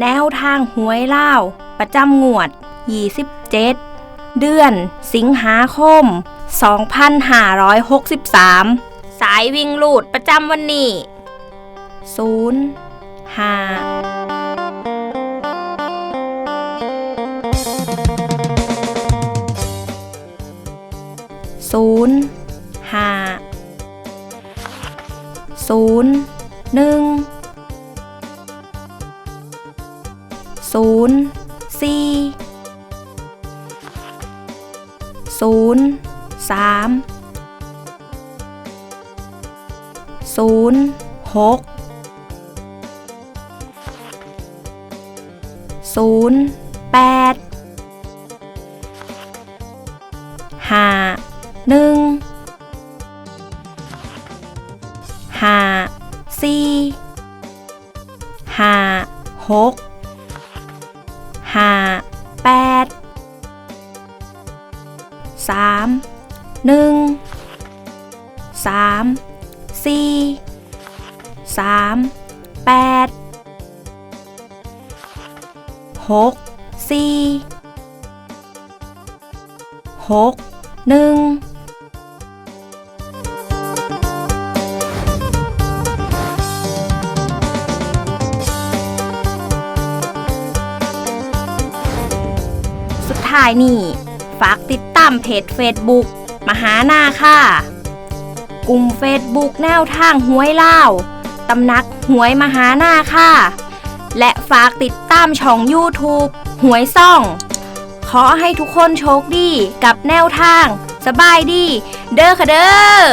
แนวทางหวยเล่าประจำงวด 27 เดือน สิงหาคม 2563 สายวิ่งลูดประจำวันนี้ 0 5ศูนย์ห้าศูนย์หนึ่ง ศูนย์สี่ศูนย์สามศูนย์หกศูนย์แปดห้าหนึ่งห้าสี่ห้าหก ห้าแปดสามหนึ่งสามสี่สามแปดหกสี่หกหนึ่ง ท้ายนี่ฝากติดตามเพจ Facebook มหานาค่ะ กลุ่ม Facebook แนวทางหวยเล่าตำนักหวยมหานาค่ะ และฝากติดตามช่อง YouTube หวยซ่อง ขอให้ทุกคนโชคดีกับแนวทาง สบายดี เด้อค่ะเด้อ